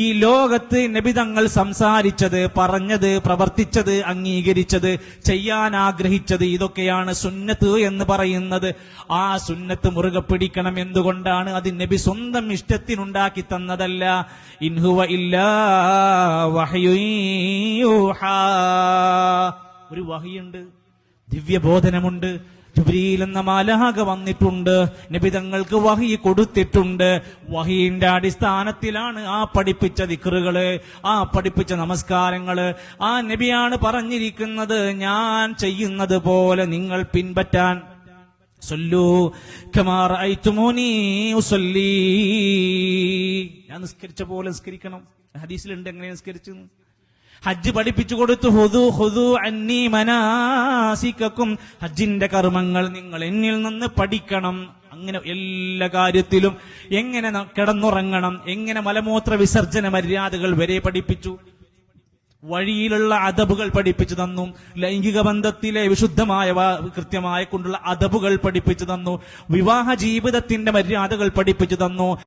ഈ ലോകത്ത് നബിതങ്ങൾ സംസാരിച്ചത് പറഞ്ഞത് പ്രവർത്തിച്ചത് അംഗീകരിച്ചത് ചെയ്യാൻ ആഗ്രഹിച്ചത് ഇതൊക്കെയാണ് സുന്നത്ത് എന്ന് പറയുന്നത്. ആ സുന്നത്ത് മുറുകെ പിടിക്കണം എന്തുകൊണ്ടാണ്? അത് നബി സ്വന്തം ഇഷ്ടത്തിനുണ്ടാക്കി തന്നതല്ല. ഇൻഹുവ ഇല്ലാ ഒരു വഹിയുണ്ട്. ദിവ്യബോധനമുണ്ട്. ജുബ്രീൽ എന്ന മാലാഹക വന്നിട്ടുണ്ട്. നിബിതങ്ങൾക്ക് വഹി കൊടുത്തിട്ടുണ്ട്. വഹീന്റെ അടിസ്ഥാനത്തിലാണ് ആ പഠിപ്പിച്ച ദിക്കറുകൾ ആ പഠിപ്പിച്ച നമസ്കാരങ്ങൾ. ആ നബിയാണ് പറഞ്ഞിരിക്കുന്നത് ഞാൻ ചെയ്യുന്നത് പോലെ നിങ്ങൾ പിൻപറ്റാൻ. ഞാൻ നിസ്കരിച്ച പോലെ നിസ്കരിക്കണം. ഹദീസിലുണ്ട് എങ്ങനെ നിസ്കരിച്ചു ഹജ്ജ് പഠിപ്പിച്ചു കൊടുത്തു. ഹുദു ഹുദു അന്നി മനാസിക്കും ഹജ്ജിന്റെ കർമ്മങ്ങൾ നിങ്ങൾ എന്നിൽ നിന്ന് പഠിക്കണം. അങ്ങനെ എല്ലാ കാര്യത്തിലും എങ്ങനെ കിടന്നുറങ്ങണം എങ്ങനെ മലമൂത്ര വിസർജന മര്യാദകൾ വരെ പഠിപ്പിച്ചു. വഴിയിലുള്ള അദബുകൾ പഠിപ്പിച്ചു തന്നു. ലൈംഗിക ബന്ധത്തിലെ വിശുദ്ധമായ കൃത്യമായ കൊണ്ടുള്ള അദബുകൾ പഠിപ്പിച്ചു തന്നു. വിവാഹ ജീവിതത്തിന്റെ മര്യാദകൾ പഠിപ്പിച്ചു തന്നു.